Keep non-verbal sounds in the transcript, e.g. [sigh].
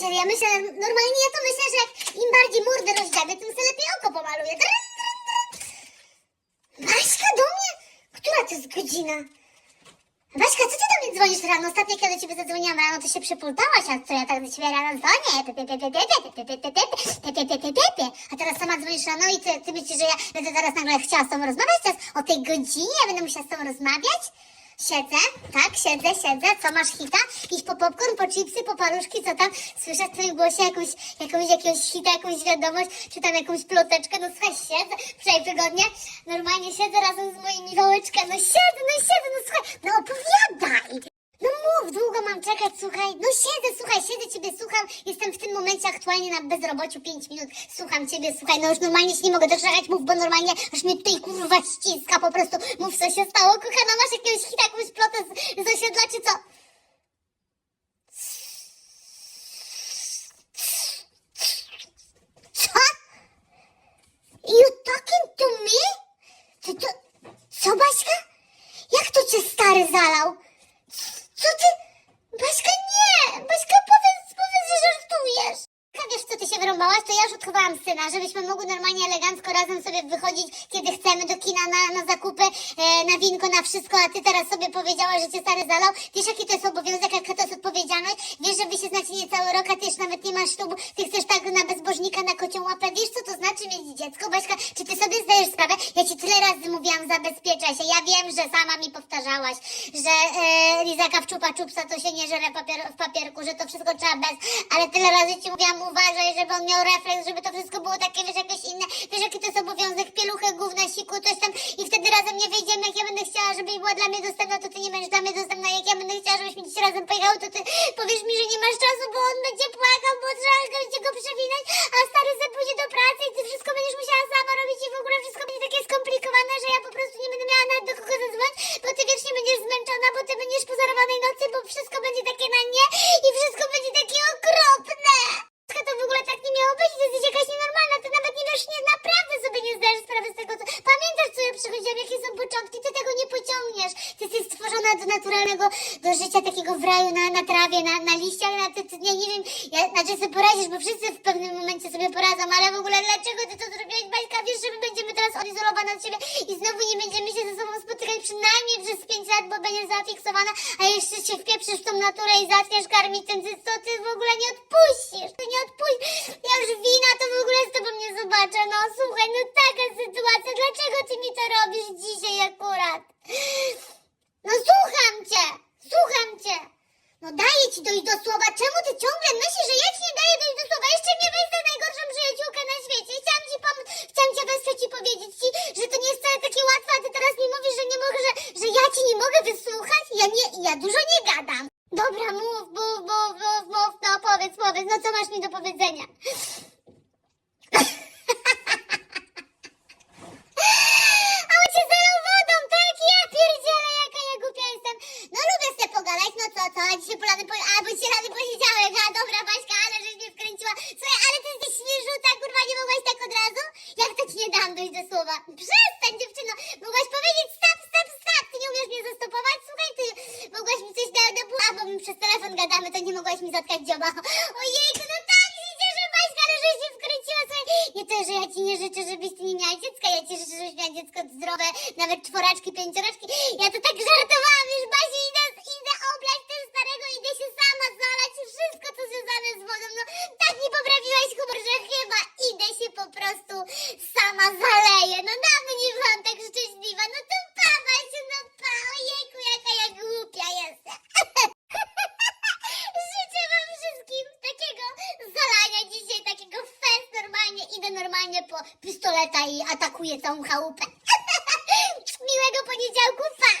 pierdzielę, ja myślę, normalnie ja to myślę, że im bardziej mordę rozdziabię, tym sobie lepiej oko pomaluję. Dryn, dryn, dryn. Baśka do mnie? Która to jest godzina? Baśka, co ty do mnie dzwonisz rano? Ostatnio, kiedy do ciebie zadzwoniłam rano, to się przypultałaś, a co ja tak do ciebie rano dzwonię? A teraz sama dzwonisz rano i ty, ty myślisz, że ja będę teraz nagle chciała z tobą rozmawiać? Teraz o tej godzinie będę musiała z tobą rozmawiać? Siedzę, tak, siedzę, siedzę. Co masz hita? Idź po popcorn, po chipsy, po paluszki, co tam? Słyszę w twoim głosie jakąś, jakąś, jakiegoś hita, jakąś wiadomość, czy tam jakąś ploteczkę. No słuchaj, siedzę, przynajmniej wygodnie. Normalnie siedzę razem z moimi wałeczkami. No siedzę, no siedzę, no słuchaj, no opowiadaj. Mów, długo mam czekać, słuchaj. No siedzę, słuchaj, siedzę, ciebie słucham. Jestem w tym momencie aktualnie na bezrobociu 5 minut. Słucham ciebie, słuchaj, no już normalnie się nie mogę doczekać, mów, bo normalnie aż mnie tutaj kurwa ściska po prostu. Mów, co się stało, kochana, masz jakiegoś hita, jakąś plotę z, z osiedla, czy co? Co? You talking to me? To... Co, Baśka? Jak to cię stary zalał? Co ty? Baśka, nie! Baśka, powiedz, powiedz, że żartujesz! Wiesz, co ty się wyrąbałaś? To ja już odchowałam syna, żebyśmy mogły normalnie elegancko razem sobie wychodzić, kiedy chcemy do kina na, na zakupy, e, na winko, na wszystko, a ty teraz sobie powiedziałaś, że cię stary zalał. Wiesz, jaki to jest obowiązek, jaka to jest odpowiedzialność? Wiesz, że wy się znacie nie cały rok, a ty już nawet nie masz ślubu, ty chcesz tak na bezbożnika, na kocią łapę. Wiesz, co to znaczy mieć dziecko? Baśka, czy ty sobie zdajesz sprawę? Ja ci tyle razy mówiłam, zabezpieczaj się. Ja wiem, że sama mi powtarzałaś, że e, lizaka w czupa czupsa to się nie żere papier, w papierku, że to wszystko trzeba bez, ale tyle razy ci mówiłam, uważaj, żeby on miał refleks, żeby to wszystko było takie, wiesz, jakieś inne, wiesz, jaki to jest obowiązek, pieluchę, gówna, siku, coś tam. I wtedy razem nie wyjdziemy, jak ja będę chciała, żeby była dla mnie dostępna, to ty nie będziesz dla mnie dostępna, jak ja będę chciała, żebyśmy dziś razem pojechały, to ty powiesz mi, że nie masz czasu, bo on będzie płakał, bo trzeba będzie go przewinąć, a stary se pójdzie do pracy i ty wszystko będziesz musiała sama robić i w ogóle wszystko będzie takie skomplikowane, że ja po prostu nie będę miała nawet do kogo zadzwonić, bo ty wiecznie będziesz zmęczona, bo ty będziesz po zarobanej nocy, bo wszystko będzie takie na nie i wszystko będzie takie okropne. Trochę to w ogóle tak nie miało być, ty jesteś jakaś nienormalna, ty nawet nie wiesz, nie, naprawdę sobie nie zdajesz sprawy z tego, co... Pamiętasz, co ja przychodziłam, jakie są początki, ty tego nie pociągniesz. Ty jesteś stworzona do naturalnego, do życia takiego w raju, na, na trawie, na, na liściach, na ty, ty, nie, nie wiem, ja, znaczy sobie poradzisz, bo wszyscy w pewnym momencie sobie poradzą, ale w ogóle dlaczego ty to zrobiłaś, Baśka, wiesz, że my będziemy teraz odizolowane od siebie i znowu nie będziemy się ze sobą spotykać przynajmniej przez 5 lat, bo będziesz zafiksowana, a jeszcze się wpieprzysz w tą naturę i zaczniesz karmić ten cyc, to ty w ogóle nie odpuścisz, ty nie odpuścisz. Ja już wina to w ogóle z tobą nie zobaczę, no słuchaj, no taka sytuacja, dlaczego ty mi to robisz dzisiaj akurat? No słucham cię, słucham cię. No daję ci dojść do słowa, czemu ty ciągle myślisz, że ja ci nie daję dojść do słowa? Jeszcze mnie weź za najgorszą przyjaciółkę na świecie. Chciałam ci pomóc, chciałam cię wesprzeć i powiedzieć ci, że to nie jest wcale takie łatwe, a ty teraz mi mówisz, że nie mogę, że, że ja ci nie mogę wysłuchać? Ja nie, ja dużo nie gadam. Dobra, mów, mów, mów, mów, mów, no powiedz, powiedz, no co masz mi do powiedzenia? [laughs] A on cię zalał wodą, tak? Ja pierdzielę, jaka ja głupia jestem. No lubię sobie pogadać, no co, co? Dzisiaj polany, po... a bo dzisiaj rany poniedziałek, a dobra Baśka, ale żeś mnie wkręciła. Słuchaj, ale ty jesteś świeżuta, kurwa, nie mogłaś tak od razu? Jak to ci nie dam dojść do słowa? Przestań dziewczyno, mogłaś powiedzieć stop, stop, stop, ty nie umiesz mnie zastopować? Słuchaj, ty mogłaś mi coś dać do pół, a bo my przez telefon gadamy, to nie mogłaś mi zatkać dzioba. Ojejku, no tak, widzę, że Baśka, ale żeś się wkręciła, słuchaj. Nie to, że ja ci nie życzę, żebyś ty nie miała dziecka, ja ci życzę, żebyś miała dziecko zdrowe, nawet czworaczki, pięcioraczki. Ja to tak żartowałam, wiesz, Basiu, idę, idę oblać też starego, idę się sama zalać i wszystko, co związane z wodą. No, tak mi poprawiłaś humor, że chyba idę się po prostu sama zaleję. No dawno nie byłam tak szczęśliwa. No to pa, Basiu, no pa, ojejku, jaka ja głupia jestem. Życzę wam wszystkim takiego zalania dzisiaj, takiego fest normalnie. Po pistoleta i atakuję całą chałupę. [laughs] Miłego poniedziałku, pa!